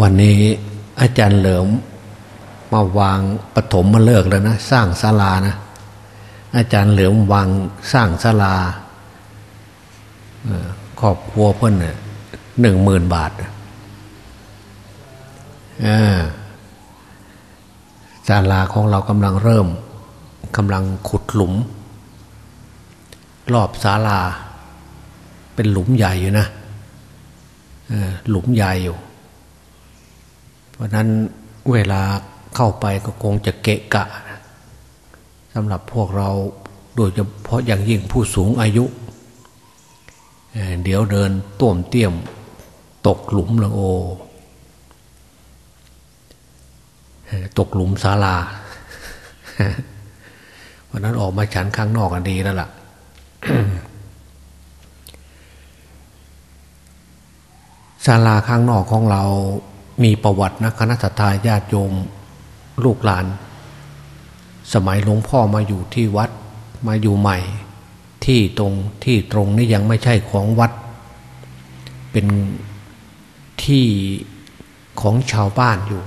วันนี้อาจารย์เหลิมมาวางปฐมมาเลิกแล้วนะ สร้างศาลานะ อาจารย์เหลิมวางสร้างศาลาครอบครัวเพิ่นหนึ่งหมื่นบาทศาลาของเรากำลังเริ่มกำลังขุดหลุม รอบศาลา เป็นหลุมใหญ่อยู่นะหลุมใหญ่อยู่ ราะนั้นเวลาเข้าไปก็คงจะเกะกะสำหรับพวกเราโดยเฉพาะอย่างยิ่งผู้สูงอายุ เดี๋ยวเดินต้วมเตี้ยมตกหลุมละโอ ตกหลุมศาลาวันนั้นออกมาฉันข้างนอกกันดีแล้วล่ะ ศาลาข้างนอกของเรา มีประวัตินะคณะทาญาติโยมลูกหลาน สมัยหลวงพ่อมาอยู่ที่วัดมาอยู่ใหม่ ที่ตรงที่ตรงนี้ยังไม่ใช่ของวัด เป็นที่ของชาวบ้านอยู่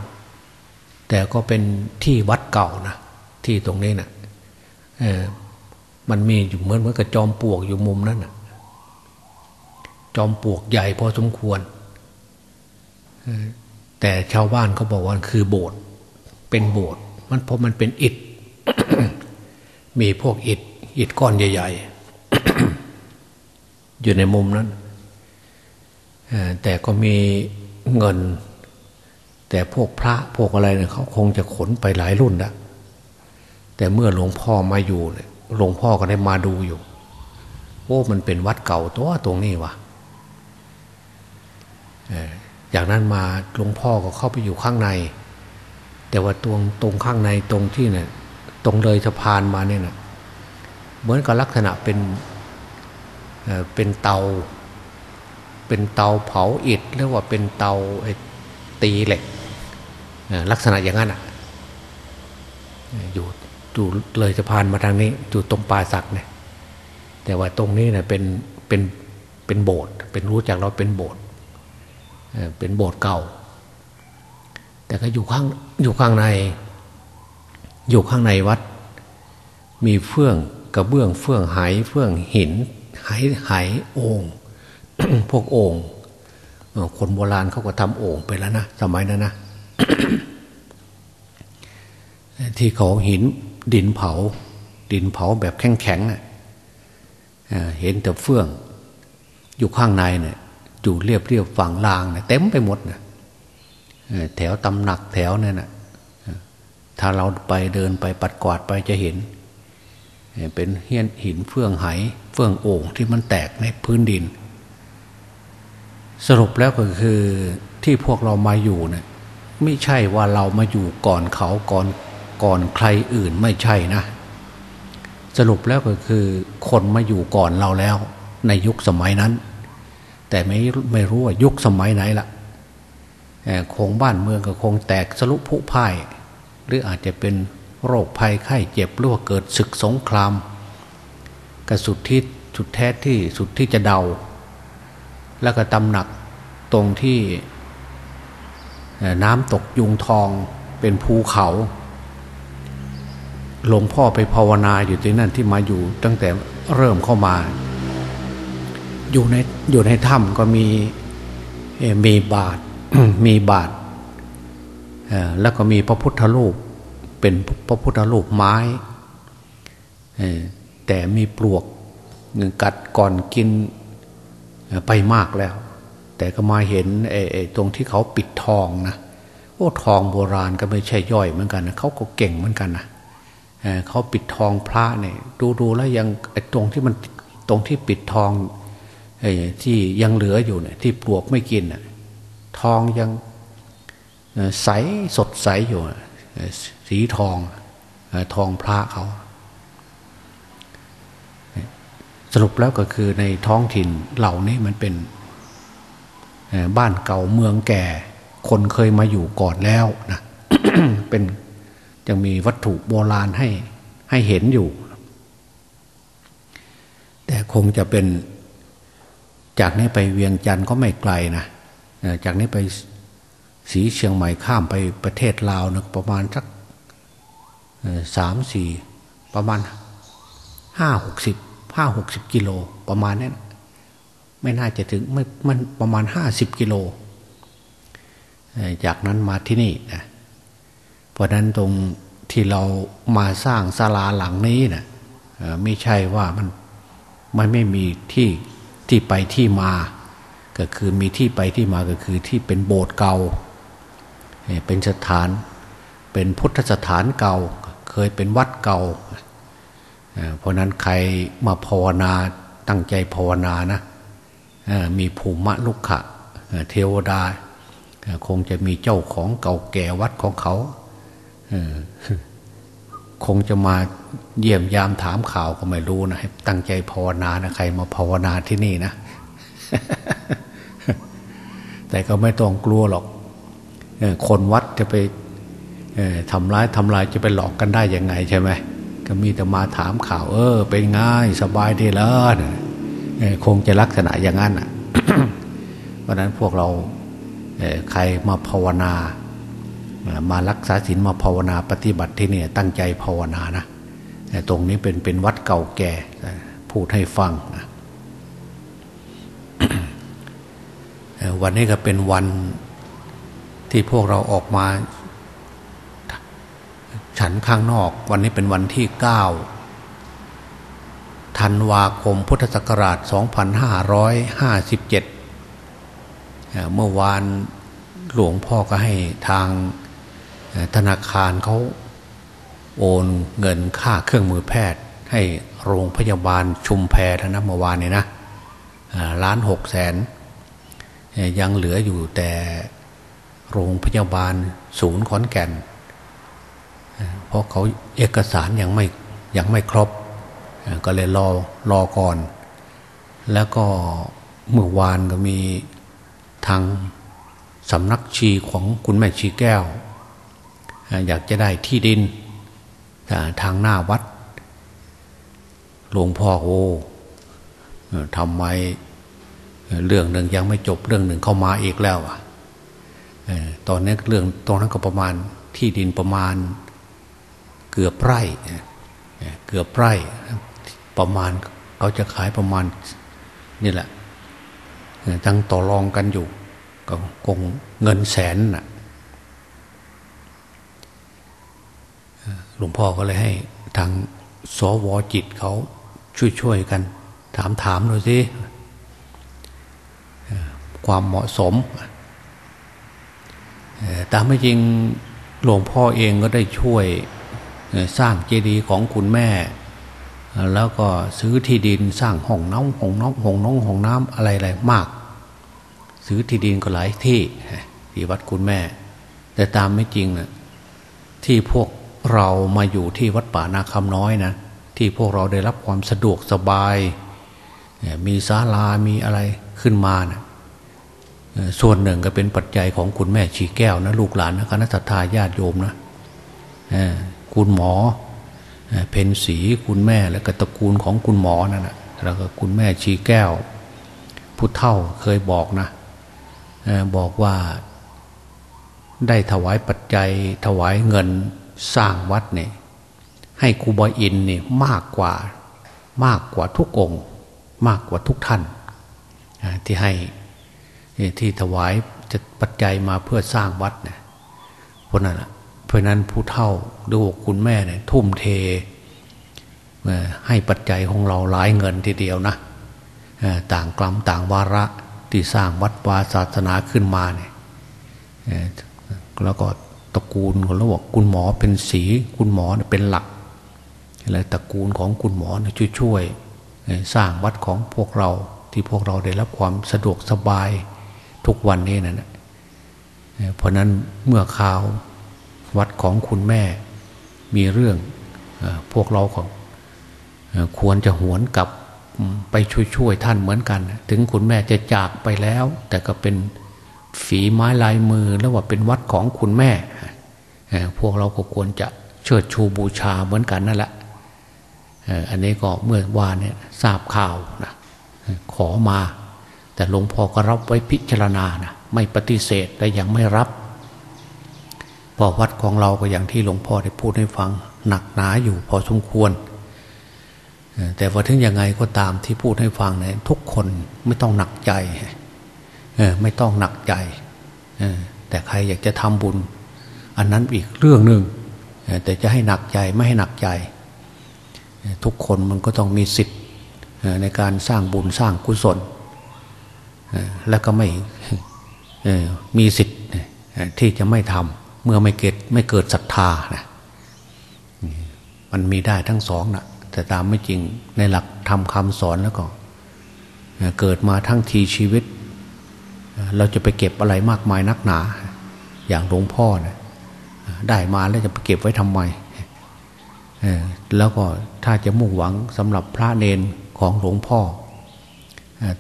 แต่ก็เป็นที่วัดเก่านะที่ตรงนี้นะ่ะมันมีอยู่เหมือนเหมือนกับจอมปลวกอยู่มุมนั้นนะจอมปลวกใหญ่พอสมควร แต่ชาวบ้านเขาบอกว่าคือโบสถ์เป็นโบสถ์มันเพราะมันเป็นอิฐมีพวกอิฐอิฐก้อนใหญ่ ๆ อยู่ในมุมนั้นแต่ก็มีเงิน แต่พวกพระพวกอะไรเนี่ยเขาคงจะขนไปหลายรุ่นล้วแต่เมื่อหลวงพ่อมาอยู่เนี่ยหลวงพ่อก็ได้มาดูอยู่โอ้มันเป็นวัดเก่าตัวตรงนี้วะ จากนั้นมาหลวงพ่อก็เข้าไปอยู่ข้างใน แต่ว่าตรงตรงข้างในตรงที่เนี่ยตรงเลยสะพานมาเนี่ยนะเหมือนกับลักษณะเป็นเป็นเตา เป็นเตาเผาอิฐหรือว่าเป็นเตาตีเหล็กลักษณะอย่างนั้นอะอยู่อยู่เลยสะพานมาทางนี้อยู่ตรงปลาสักเนี่ยแต่ว่าตรงนี้เนี่ยเป็นเป็นเป็นโบสถ์เป็นรู้จักเราเป็นโบสถ์ เป็นโบสถ์เก่า แต่ก็อยู่ข้างอยู่ข้างใน อยู่ข้างในวัด มีเฟื่องกระเบื้องเฟื่องไหเฟื่องหินไหไหโอ่งพวกโอ่งคนโบราณเขาก็ทำโอ่งไปแล้วนะสมัยนั้นนะที่เขาหินดินเผา ดินเผาแบบแข็งๆเห็นแต่เฟื่อง อยู่ข้างในเนี่ย อยู่เรียบเรียบฝั่งลางเนี่ยเต็มไปหมดนะแถวตำหนักแถวเนี่ยนะถ้าเราไปเดินไปปัดกวาดไปจะเห็น เป็นเฮียนหินเฟื่องไหเฟื่องโอ่งที่มันแตกในพื้นดิน สรุปแล้วก็คือที่พวกเรามาอยู่เนี่ยไม่ใช่ว่าเรามาอยู่ก่อนเขาก่อนก่อนใครอื่นไม่ใช่นะ สรุปแล้วก็คือคนมาอยู่ก่อนเราแล้วในยุคสมัยนั้น แต่ไม่ไม่รู้ว่ายุคสมัยไหนละคงบ้านเมืองก็คงแตกสลุผุพ่าย หรืออาจจะเป็นโรคภัยไข้เจ็บหรือว่าเกิดศึกสงครามกระสุดที่สุดแท้ที่สุดที่จะเดา แล้วก็ตำหนักตรงที่น้ำตกยุงทองเป็นภูเขาหลวงพ่อไปภาวนาอยู่ที่นั่นที่มาอยู่ตั้งแต่เริ่มเข้ามา อยู่ในอยู่ในถ้ำก็มีมีบาทมีบาทแล้วก็มีพระพุทธรูปเป็นพระพุทธรูปไม้แต่มีปลวกกัดก่อนกินไปมากแล้ว แต่ก็มาเห็นไอ้ตรงที่เขาปิดทองนะโอ้ทองโบราณก็ไม่ใช่ย่อยเหมือนกันนะเขาก็เก่งเหมือนกันนะเขาปิดทองพระเนี่ยดูดูแล้วยังไอ้ตรงที่มันตรงที่ปิดทอง ที่ยังเหลืออยู่เนี่ยที่ปลวกไม่กินทองยังใสสดใสอยู่ สีทองทองพระเขา สรุปแล้วก็คือในท้องถิ่นเหล่านี้มันเป็นบ้านเก่าเมืองแก่ คนเคยมาอยู่ก่อนแล้วนะเป็นยังมีวัตถุโบราณให้ให้เห็นอยู่ แต่คงจะเป็น จากนี้ไปเวียงจันทร์ก็ไม่ไกลนะจากนี้ไปสีเชียงใหม่ข้ามไปประเทศลาวนะประมาณสักสามสี่ประมาณห้าหกสิบห้าหกสิบกิโลประมาณนั้นไม่น่าจะถึงไม่มันประมาณห้าสิบกิโลจากนั้นมาที่นี่นะเพราะนั้นตรงที่เรามาสร้างศาลาหลังนี้นะไม่ใช่ว่ามันมันไม่มีที่ ที่ไปที่มา ก็คือมีที่ไปที่มาก็คือที่เป็นโบสถ์เก่าเป็นสถานเป็นพุทธสถานเก่า เคยเป็นวัดเก่า เพราะนั้นใครมาภาวนาตั้งใจภาวนานะมีภูมิลุกขะเทวดา คงจะมีเจ้าของเก่าแก่วัดของเขา คงจะมาเยี่ยมยามถามข่าวก็ไม่รู้นะให้ตั้งใจภาวนานะใครมาภาวนาที่นี่นะ แต่ก็ไม่ต้องกลัวหรอกคนวัดจะไปทำร้ายทำลายจะไปหลอกกันได้ยังไงใช่ไหมก็มีแต่มาถามข่าว เออ เป็นง่ายสบายดีแล้วคงจะลักษณะอย่างนั้นอะเพราะนั้นพวกเราใครมาภาวนา มารักษาศีลมาภาวนาปฏิบัติที่นี่ตั้งใจภาวนานะตรงนี้เป็นเป็นวัดเก่าแก่พูดให้ฟังวันนี้ก็เป็นวันที่พวกเราออกมา ฉันข้างนอก วันนี้เป็นวันที่เก้าธันวาคมพุทธศักราช 2557 เมื่อวานหลวงพ่อก็ให้ทาง ธนาคารเขาโอนเงินค่าเครื่องมือแพทย์ ให้โรงพยาบาลชุมแพรนะเมื่อวานเนี้นะล้านหกแสนยังเหลืออยู่แต่โรงพยาบาลศูนย์ขอนแก่น เพราะเขาเอกสารยังไม่ยังไม่ครบ ก็เลยรอรอก่อน แล้วก็เมื่อวานก็มีทางสำนักชีของคุณแม่ชีแก้ว อยากจะได้ที่ดินทางหน้าวัดหลวงพ่อโอ้ทำไมเรื่องหนึ่งยังไม่จบเรื่องหนึ่งเข้ามาอีกแล้วอะตอนนี้เรื่องตรงนั้นก็ประมาณที่ดินประมาณเกือบไร่เกือบไร่ประมาณเขาจะขายประมาณนี่แหละทั้งต่อรองกันอยู่ก็คงเงินแสนน่ะ หลวงพ่อก็เลยให้ทางสวจิตเขาช่วยๆกัน ถามถามหน่อยสิความเหมาะสมตามไม่จริงหลวงพ่อเองก็ได้ช่วยสร้างเจดีย์ของคุณแม่ แล้วก็ซื้อที่ดินสร้างห้องน้ำห้องน้ำห้องน้องห้องน้ำอะไรอะไรมาก ซื้อที่ดินก็หลายที่ที่วัดคุณแม่ แต่ตามไม่จริงนะที่พวก เรามาอยู่ที่วัดป่านาคำน้อยนะที่พวกเราได้รับความสะดวกสบาย มีศาลามีอะไรขึ้นมานะส่วนหนึ่งก็เป็นปัจจัยของคุณแม่ชีแก้วนะลูกหลานนะคณะทาญาติโยมนะคุณหมอเพนสีคุณแม่และกตระกูลของคุณหมอนั่นนะแล้วก็คุณแม่ชีแก้วผู้เท่าเคยบอกนะบอกว่าได้ถวายปัจจัยถวายเงิน สร้างวัดเนี่ยให้ครูบาอินเนี่ยมากกว่ามากกว่าทุกองค์ มากกว่าทุกท่าน ที่ให้ที่ถวายจะปัจจัยมาเพื่อสร้างวัดเนี่ยเพราะนั้นเพราะนั้นผู้เท่าดูคุณแม่เนี่ยทุ่มเทให้ปัจจัยของเราหลายเงินทีเดียวนะต่างกลัมต่างวาระที่สร้างวัดวาศาสนาขึ้นมาเนี่ยแล้วก็ ตระกูลคนละบอกคุณหมอเป็นสีคุณหมอเป็นหลักแล้วตระกูลของคุณหมอช่วยช่วยสร้างวัดของพวกเราที่พวกเราได้รับความสะดวกสบายทุกวันนี้นะเพราะนั้นเมื่อข่าววัดของคุณแม่มีเรื่องพวกเราของควรจะหวนกลับไปช่วยๆท่านเหมือนกัน ถึงคุณแม่จะจากไปแล้ว แต่ก็เป็น ฝีไม้ลายมือแล้วว่าเป็นวัดของคุณแม่ พวกเราก็ควรจะเชิดชูบูชาเหมือนกันนั่นแหละอันนี้ก็เมื่อวานเนี่ยทราบข่าวนะขอมา แต่หลวงพ่อก็รับไว้พิจารณานะไม่ปฏิเสธแต่ยังไม่รับพอวัดของเราก็อย่างที่หลวงพ่อได้พูดให้ฟังหนักหนาอยู่พอสมควร แต่ว่าถึงยังไงก็ตามที่พูดให้ฟังเนี่ยทุกคนไม่ต้องหนักใจ ไม่ต้องหนักใจแต่ใครอยากจะทำบุญ อันนั้นอีกเรื่องหนึ่งแต่จะให้หนักใจไม่ให้หนักใจ ทุกคนมันก็ต้องมีสิทธิ์ในการสร้างบุญสร้างกุศล แล้วก็ไม่มีสิทธิ์ที่จะไม่ทำเมื่อไม่เกิดไม่เกิดศรัทธานะมันมีได้ทั้งสองนะแต่ตามไม่จริงในหลักทำคำสอนแล้วก็ เกิดมาทั้งทีชีวิต เราจะไปเก็บอะไรมากมายนักหนา อย่างหลวงพ่อนะได้มาแล้วจะไปเก็บไว้ทำไมแล้วก็ถ้าจะมุ่งหวังสำหรับพระเนนของหลวงพ่อ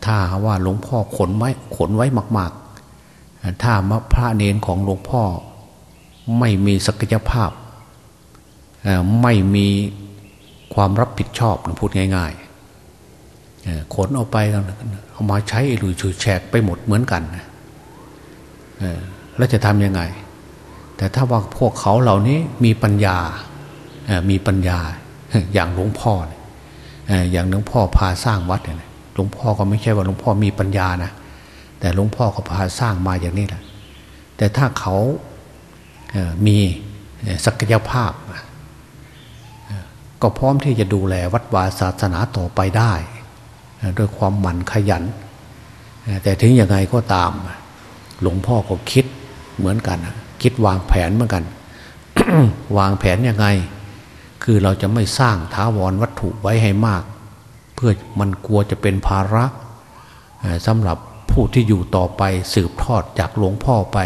ถ้าว่าหลวงพ่อขนไว้ขนไว้มาก ๆ ถ้าพระเนนของหลวงพ่อ ไม่มีศักยภาพ ไม่มีความรับผิดชอบพูดง่าย ๆ ขนเอาไปเอามาใช้หรือฉูแฉกไปหมดเหมือนกันแล้วจะทำยังไง แต่ถ้าว่าพวกเขาเหล่านี้มีปัญญามีปัญญาอย่างหลวงพ่ออย่างหลวงพ่อพาสร้างวัดเนี่ยหลวงพ่อก็ไม่ใช่ว่าหลวงพ่อมีปัญญานะแต่หลวงพ่อก็พาสร้างมาอย่างนี้แหละแต่ถ้าเขามีศักยภาพ ก็พร้อมที่จะดูแลวัดวาศาสนาต่อไปได้ ด้วยความหมั่นขยัน แต่ถึงยังไงก็ตาม หลวงพ่อก็คิดเหมือนกัน คิดวางแผนเหมือนกัน วางแผนยังไง คือเราจะไม่สร้างท้าวรวัตถุไว้ให้มาก เพื่อมันกลัวจะเป็นภาระสำหรับผู้ที่อยู่ต่อไปสืบทอดจากหลวงพ่อไป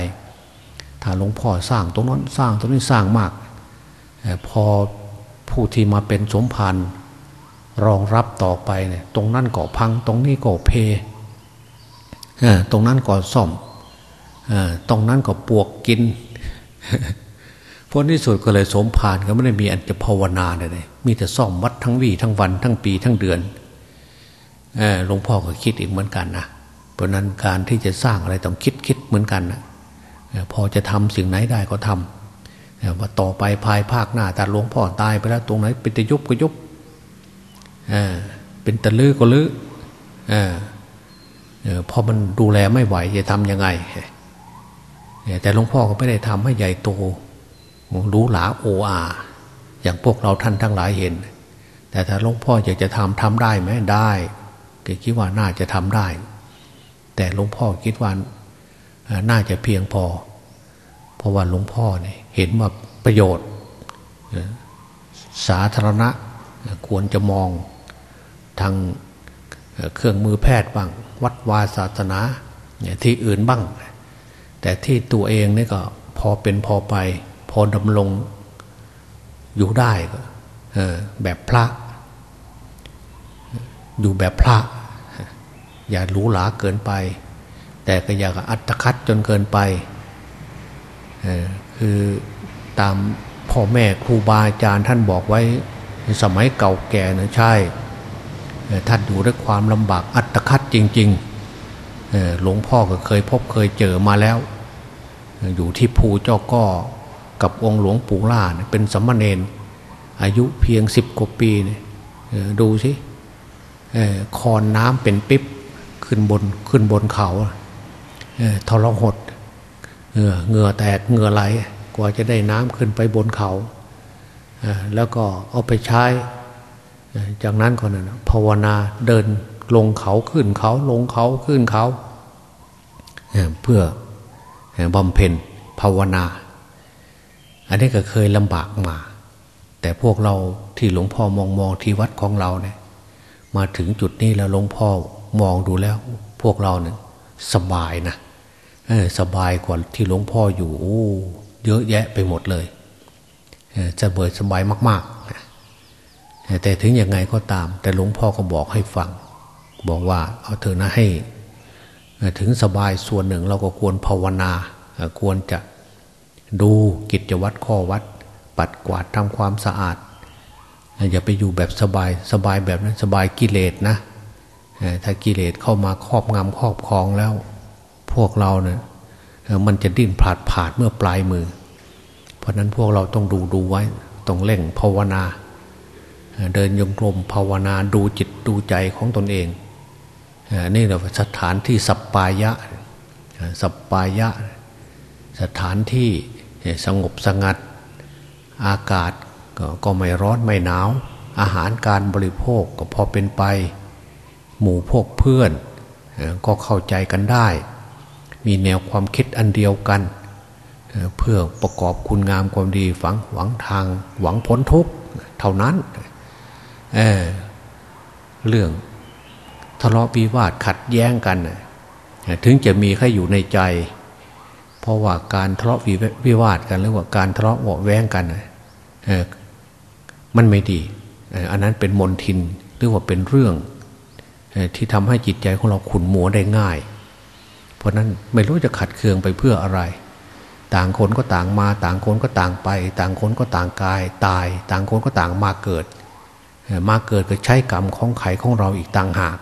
ถ้าหลวงพ่อสร้างตรงนั้นสร้างตรงนี้สร้างมาก พอผู้ที่มาเป็นสมภาร รองรับต่อไปเนี่ย ตรงนั้นก็พัง ตรงนี้ก็เพตรงนั้นก็ซ่อมตรงนั้นก็ปวกกินผลที่สุดก็เลยสมภารก็ไม่ได้มีอันจะภาวนาเลยมีแต่ซ่อมวัดทั้งวี่ทั้งวันทั้งปีทั้งเดือนหลวงพ่อก็คิดอีกเหมือนกันนะเพราะนั้นการที่จะสร้างอะไรต้องคิดคิดเหมือนกันนะพอจะทำสิ่งไหนได้ก็ทำว่าต่อไปภายภาคหน้าแต่หลวงพ่อตายไปแล้วตรงไหนเป็นตะยุบก็ยุบ เป็นตะลือก็ลือพอมันดูแลไม่ไหวจะทำยังไง แต่หลวงพ่อก็ไม่ได้ทำให้ใหญ่โตรู้หลาโออาอย่างพวกเราท่านทั้งหลายเห็น แต่ถ้าหลวงพ่ออยากจะทำทำได้ไหมได้ก็คิดว่าน่าจะทำได้ แต่หลวงพ่อคิดว่าน่าจะเพียงพอ เพราะว่าหลวงพ่อเนี่ยเห็นว่าประโยชน์ สาธารณะ ควรจะมองทางเครื่องมือแพทย์บ้าง วัดวาศาสนาที่อื่นบ้าง แต่ที่ตัวเองนี่ก็พอเป็นพอไป พอดำรงอยู่ได้ก็แบบพระ อยู่แบบพระ อย่าหรูหราเกินไป แต่ก็อย่าอัตคัดจนเกินไปคือตามพ่อแม่ครูบาอาจารย์ท่านบอกไว้ สมัยเก่าแก่นะใช่ท่านอยู่ด้วยความลำบากอัตคัดจริงๆหลวงพ่อก็เคยพบเคยเจอมาแล้ว อยู่ที่ภูเจ้าก็กับองค์หลวงปู่ล่าเป็นสัมมาเนนอายุเพียงสิบกว่าปีดูสิคอนน้ำเป็นปิ๊บขึ้นบนขึ้นบนเขาทรหดเหงื่อแตกเหงื่อไหลกว่าจะได้น้ำขึ้นไปบนเขา แล้วก็เอาไปใช้ จากนั้นก็นั้นภาวนาเดินลงเขาขึ้นเขาลงเขาขึ้นเขาเพื่อบำเพ็ญภาวนา อันนี้ก็เคยลำบากมา แต่พวกเราที่หลวงพ่อมองมองที่วัดของเราเนี่ย มาถึงจุดนี้แล้วหลวงพ่อมองดูแล้ว พวกเราเนี่ยสบายนะสบายกว่าที่หลวงพ่ออยู่โอ้เยอะแยะไปหมดเลย จะเบิดสบายมากๆ แต่ถึงยังไงก็ตาม แต่หลวงพ่อก็บอกให้ฟัง บอกว่าเอาเถอะนะให้ถึงสบายส่วนหนึ่งเราก็ควรภาวนา ควรจะดูกิจวัตรข้อวัด ปัดกวาดทำความสะอาด อย่าไปอยู่แบบสบายสบายแบบนั้นสบายกิเลสนะ ถ้ากิเลสเข้ามาครอบงำครอบครองแล้ว พวกเราเนี่ยมันจะดิ้นผาดผาดเมื่อปลายมือ เพราะนั้นพวกเราต้องดูดูไว้ต้องเล่งภาวนา เดินยงกลมภาวนาดูจิตดูใจของตนเองนี่เราสถานที่สัปปายะสัปปายะ สถานที่สงบสงัดอากาศก็ไม่ร้อนไม่หนาว อาหารการบริโภคก็พอเป็นไป หมู่พวกเพื่อนก็เข้าใจกันได้ มีแนวความคิดอันเดียวกัน เพื่อประกอบคุณงามความดีฝังหวังทางหวังพ้นทุกข์เท่านั้นเเรื่องทะเลาะวิวาทขัดแย้งกันถึงจะมีแค่อยู่ในใจ เพราะว่าการทะเลาะวิวาทกันหรือว่าการทะเลาะเบาแว้งกันมันไม่ดีอันนั้นเป็นมนทินหรือว่าเป็นเรื่องที่ทำให้จิตใจของเราขุนหมัวได้ง่าย เพราะนั้นไม่รู้จะขัดเคืองไปเพื่ออะไร ต่างคนก็ต่างมา ต่างคนก็ต่างไป ต่างคนก็ต่างกาย ตาย ต่างคนก็ต่างมาเกิด มาเกิดก็ใช้กรรมของไขของเราอีกต่างหาก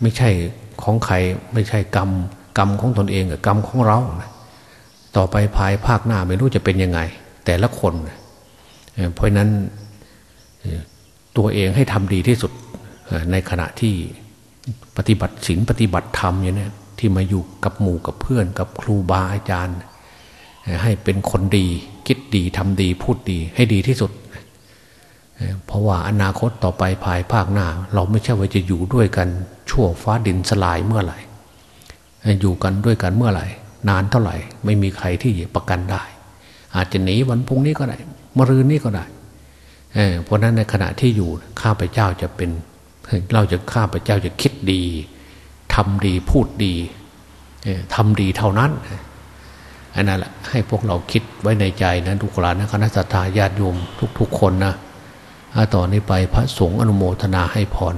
ไม่ใช่ของใครไม่ใช่กรรม กรรมของตนเองกับกรรมของเรา ต่อไปภายภาคหน้าไม่รู้จะเป็นยังไง แต่ละคน เพราะนั้นตัวเองให้ทำดีที่สุดในขณะที่ปฏิบัติศีลปฏิบัติธรรมอย่างนี้ ที่มาอยู่กับหมู่กับเพื่อนกับครูบาอาจารย์ ให้เป็นคนดีคิดดีทำดีพูดดีให้ดีที่สุด เพราะว่าอนาคตต่อไปภายภาคหน้า เราไม่ใช่ว่าจะอยู่ด้วยกันชั่วฟ้าดินสลายเมื่อไหร่ อยู่กันด้วยกันเมื่อไหร่ นานเท่าไหร่ ไม่มีใครที่ประกันได้ อาจจะหนีวันพุ่งนี้ก็ได้มรืนนี้ก็ได้เพราะนั้นในขณะที่อยู่ข้าพเจ้าจะเป็นเราจะข้าพเจ้าจะคิดดี ทำดีพูดดีทำดีเท่านั้นอันนั้นแหละให้พวกเราคิดไว้ในใจนะทุกคนนะคณะสัตยาญาติโยมทุก ๆ คนนะต่อนนี้ไปพระสงฆ์อนุโมทนาให้พร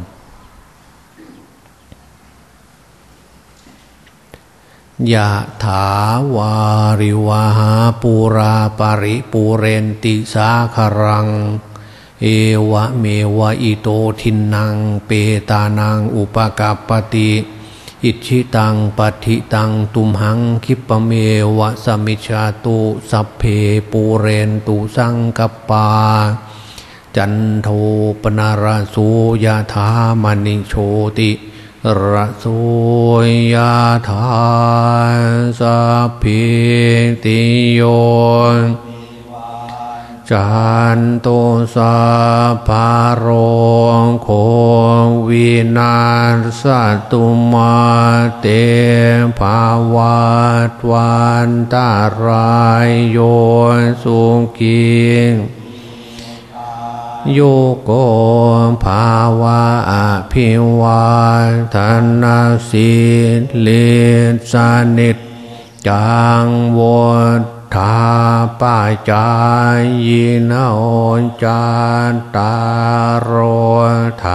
ยะถาวาริวาหาปูราปาริปูเรนติสาคารัง เอวะเมวะอิโตทินัง เปตานัง อุปกาปติ อิชิตังปฏิตังตุมหังคิปเมวะสมิชาตุสัพเพปูเรนตุสังกปา จันโทปนาราสุยาธามณิโชติระโสยาธาสัพพิติโย จันโตสาภาโรโควินาสตุมาเตภาวะวันตารายโยสุกิโยโกภาวะอภิวาทนาสิเลสนิจจังวด ทาปาจายโนจาตารโรธร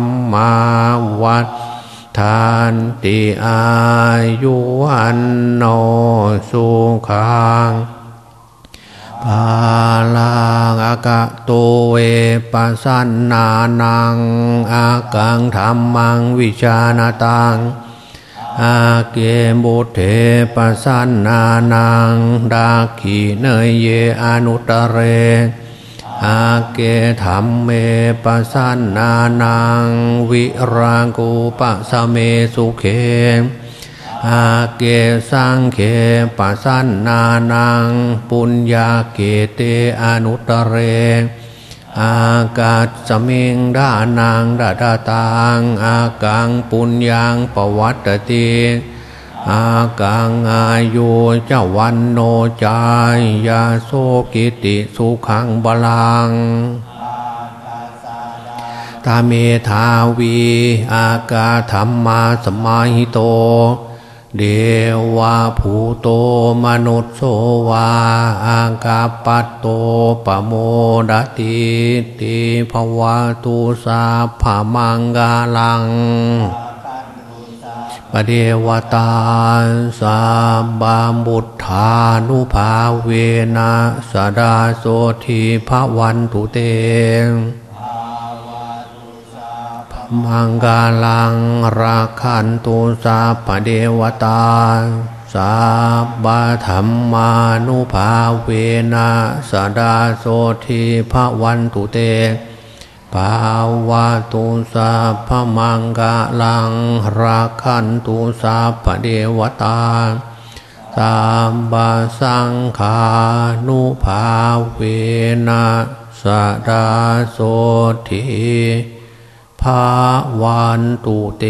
รมาวัดทานติอายุวันโนสุขังปาลังอากะตุเวปัสสนานังอากังธรรมังวิชานาตัง อาเกบุเทปสันนานังดาขีเนยเยอนุตเร อาเกธรรมเมปสันนานังวิรังกุปะสเมสุเขอาเกสังเขปสันนานังปุญญาเกเตอนุตเร อากาศสมิงดานางดาดาตังอากังปุญญังปวัตติอากังอายุเจ้าวันโนจายยาโสกิติสุขังบาลังตาเมธาวี อากาธรรมาสมาหิโต เดวะภูโตมนุษโสวาอากาปัตโตปโมดติติภวะตุสาภามังกาลังปเดวตาสาบามบุตธานุภาเวนะสดาโสทีภวันตุเต มังกาลังราคันตุสาปเดวตา สาบาธรรมานุภาเวนะสดาโสทีพระวันตุเตภาวะตุสาพมังกาลังราคันตุสาปเดวตาสามบาสังขานุภาเวนะสดาโสที ภาวันตุเต